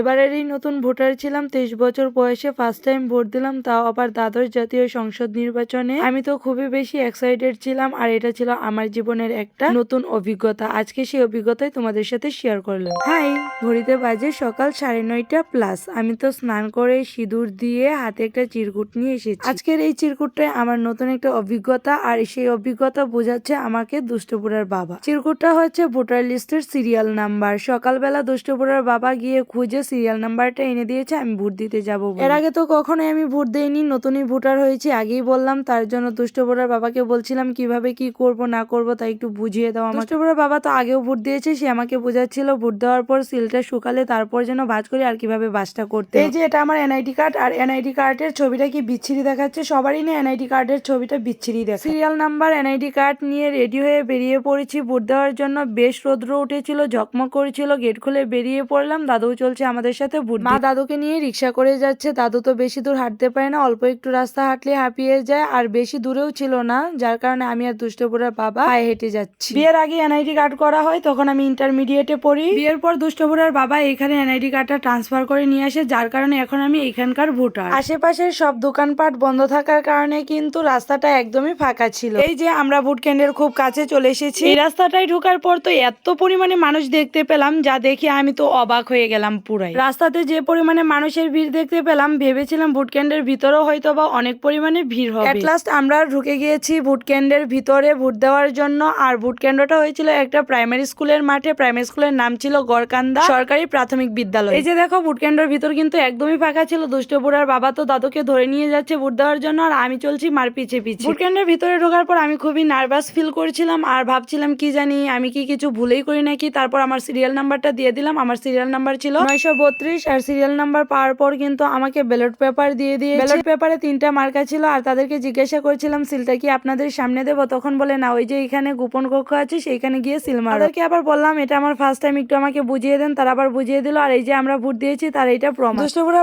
এবারের এই নতুন ভোটার ছিলাম, তেইশ বছর বয়সে ফার্স্ট টাইম ভোট দিলাম, তাও আবার দ্বাদশ জাতীয় সংসদ নির্বাচনে। আমি তো খুবই বেশি এক্সাইটেড ছিলাম, আর এটা ছিল আমার জীবনের একটা নতুন অভিজ্ঞতা। আজকে সেই অভিজ্ঞতাই তোমাদের সাথে শেয়ার করলাম। হাই ঘড়িতে বাজে সকাল সাড়ে নয়টা প্লাস আমি তো স্নান করে সিঁদুর দিয়ে হাতে একটা চিরকুট নিয়ে এসেছি। আজকের এই চিরকুটটাই আমার নতুন একটা অভিজ্ঞতা, আর সেই অভিজ্ঞতা বোঝাচ্ছে আমাকে দুষ্টপুরার বাবা। চিরকুটটা হচ্ছে ভোটার লিস্টের সিরিয়াল নাম্বার সকালবেলা দুষ্টপুরার বাবা গিয়ে খুঁজে সিরিয়াল নাম্বারটা এনে দিয়েছে আমি ভোট দিতে যাব এর আগে তো কখনোই আমি ভোট দেইনি নতুনই ভোটার হয়েছি আগেই বললাম তার জন্য দুষ্ট ভোটার বাবাকে বলছিলাম কীভাবে কি করব না করব তাই একটু বুঝিয়ে দাও আমার দুষ্টপুরার বাবা তো আগেও ভোট দিয়েছে সে আমাকে বোঝাচ্ছিল ভোট দেওয়ার পর সিলটা শুকালে তারপর যেন ভাজ করি আর কীভাবে বাজটা করতে এই যে এটা আমার এনআইডি কার্ড আর এনআইডি কার্ডের ছবিটা কি বিচ্ছিরি দেখাচ্ছে? সবারই না এনআইডি কার্ডের ছবিটা বিচ্ছিরি দেখা। সিরিয়াল নাম্বার এনআইডি কার্ড নিয়ে রেডি হয়ে বেরিয়ে পড়েছি ভোট দেওয়ার জন্য বেশ রৌদ্র উঠেছিল ঝকমক করেছিল গেট খুলে বেরিয়ে পড়লাম দাদু চলছে আমাদের সাথে মা দাদুকে নিয়ে রিক্সা করে যাচ্ছে। দাদু তো বেশি দূর হাঁটতে পারে না অল্প একটু রাস্তা হাঁটলে হাঁপিয়ে যায় আর বেশি দূরেও ছিল না যার কারণে আমি আর দুষ্টপুরের বাবা পায়ে হেঁটে যাচ্ছি। বিয়ের আগে এনআইডি কার্ড করা হয় তখন আমি ইন্টারমিডিয়েটে পড়ি। বিয়ের পর দুষ্টপুরের বাবা এখানে এনআইডি কার্ডটা ট্রান্সফার করে নিয়ে আসে যার কারণে এখন আমি এখানকার ভোটার আশেপাশের সব দোকানপাট বন্ধ থাকার কারণে কিন্তু রাস্তাটা একদমই ফাঁকা ছিল। এই যে আমরা ভোট কেন্দ্রের খুব কাছে চলে এসেছি। এই রাস্তাটায় ঢোকার পর তো এত পরিমাণে মানুষ দেখতে পেলাম যা দেখে আমি তো অবাক হয়ে গেলাম পুরাই। রাস্তাতে যে পরিমাণে মানুষের ভিড় দেখতে পেলাম ভেবেছিলাম ভোট কেন্দ্রের ভিতরেও হয়তো বা অনেক পরিমাণে ভিড় হবে। এট লাস্ট আমরা ঢুকে গিয়েছি ভোট কেন্দ্রের ভিতরে ভোট দেওয়ার জন্য আর ভোট কেন্দ্রটা হয়েছিল একটা প্রাইমারি স্কুলের মাঠে। প্রাইমারি স্কুলের নাম ছিল গড়কান্দা সরকারি প্রাথমিক বিদ্যালয়। এই যে দেখো ভোট কেন্দ্রের ভিতর কিন্তু একদমই ফাঁকা ছিল। দুষ্টপুরার বাবা তো দাদুকে ধরে নিয়ে যাচ্ছে ভোট দেওয়ার জন্য আর আমি চলছি মার পিছে পিছে। ভোট কেন্দ্রের ভিতরে ঢোকার পর আমি খুবই নার্ভাস ফিল করছিলাম আর ভাবছিলাম কি জানি আমি কি কিছু ভুলেই করি নাকি? তারপর আমার সিরিয়াল নাম্বারটা দিয়ে দিলাম। আমার সিরিয়াল নাম্বার ছিল নয়শো বত্রিশ আর সিরিয়াল নাম্বার পাওয়ার পর কিন্তু আমাকে ব্যালট পেপার দিয়ে দিয়ে ব্যালট পেপারে তিনটা মার্কা ছিল আর তাদেরকে জিজ্ঞাসা করছিলাম, সিলটা কি আপনাদের সামনে দেবো? তখন বলে, না, ওই যে এখানে গোপন কক্ষ আছে, সেইখানে গিয়ে সিল মারো। তাদেরকে আবার বললাম, এটা আমার ফার্স্ট টাইম একটু আমাকে বুঝিয়ে দেন। তারা আবার বুঝিয়ে দিল, আর এই যে আমরা ভোট দিয়েছি, তার এইটা প্রমাণ।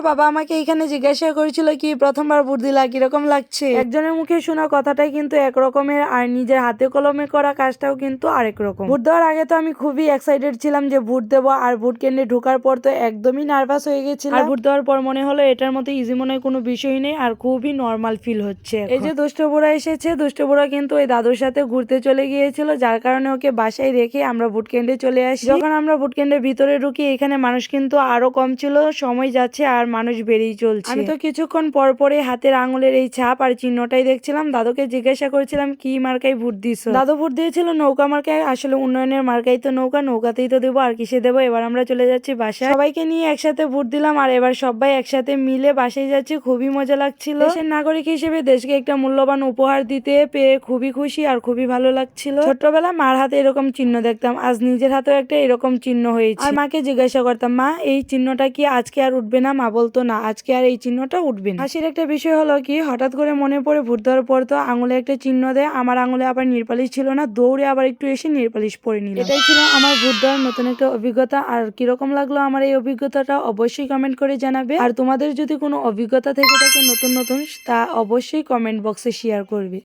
বাবা আমাকে এখানে জিজ্ঞাসা করেছিল, কি, প্রথমবার ভোট দিলা, কীরকম লাগছে? একজনের মুখে শোনা কথাটাই কিন্তু একরকমের আর নিজের হাতে কলমে করা কাজটাও কিন্তু আরেক রকম। ভোট দেওয়ার আগে তো আমি খুবই এক্সাইটেড ছিলাম যে ভোট দেবো, আর ভোট কেন্দ্রে ঢোকার পর তো একদমই নার্ভাস হয়ে গেছিলাম। আর ভোট দেওয়ার পর মনে হলো এটার মতো ইজি মনে হয় কোনো বিষয় নেই আর খুবই নর্মাল ফিল হচ্ছে এই যে দুষ্ট বুড়া এসেছে দুষ্ট বুড়া কিন্তু ওই দাদুর সাথে ঘুরতে চলে গিয়েছিল যার কারণে ওকে বাসায় রেখে আমরা ভোট কেন্দ্রে চলে আসি। যখন আমরা ভোট কেন্দ্রের ভিতরে ঢুকি এখানে মানুষ কিন্তু আরও কম ছিল সময় যাচ্ছে আর মানুষ বেরিয়ে চলছে। আমি তো কিছুক্ষণ পর পরে হাতের আঙুলের এই ছাপ আর চিহ্নটাই দেখছিলাম দাদুকে জিজ্ঞাসা করেছিলাম কি মার্কায় ভোট দিস দাদু ভোট দিয়েছিল নৌকা মার্কায় আসলে উন্নয়নের মার্কাই তো নৌকা নৌকাতেই তো দেবো আর কিসে দেবো? এবার আমরা চলে যাচ্ছি বাসায়। সবাইকে নিয়ে একসাথে ভোট দিলাম আর এবার সবাই একসাথে মিলে বাসায় যাচ্ছে। খুবই মজা লাগছিল। দেশের নাগরিক হিসেবে দেশকে একটা মূল্যবান উপহার দিতে পেয়ে খুবই খুশি আর খুবই ভালো লাগছিল। ছোট্টবেলা মার হাতে এরকম চিহ্ন দেখতাম আজ নিজের হাতেও একটা এরকম চিহ্ন হয়েছে। আর মাকে জিজ্ঞাসা করতাম মা এই চিহ্নটা কি আজকে আর উঠবে না? মা বলতো না আজকে আর এই চিহ্নটা উঠবে না। হাসির একটা বিষয় হলো কি হঠাৎ করে মনে পড়ে ভোট দেওয়ার পর তো আঙুলে একটা চিহ্ন দেয় আমার আঙুলে আবার নিরপালিশ ছিল না দৌড়ে আবার একটু এসে নিরপালিশ পরে নিল এটাই ছিল আমার ভোট দেওয়ার নতুন একটা অভিজ্ঞতা আর কীরকম লাগল আমার এই অভিজ্ঞতাটা অবশ্যই কমেন্ট করে জানাবে। আর তোমাদের যদি কোনো অভিজ্ঞতা থেকে থাকে নতুন নতুন, তা অবশ্যই কমেন্ট বক্সে শেয়ার করবে।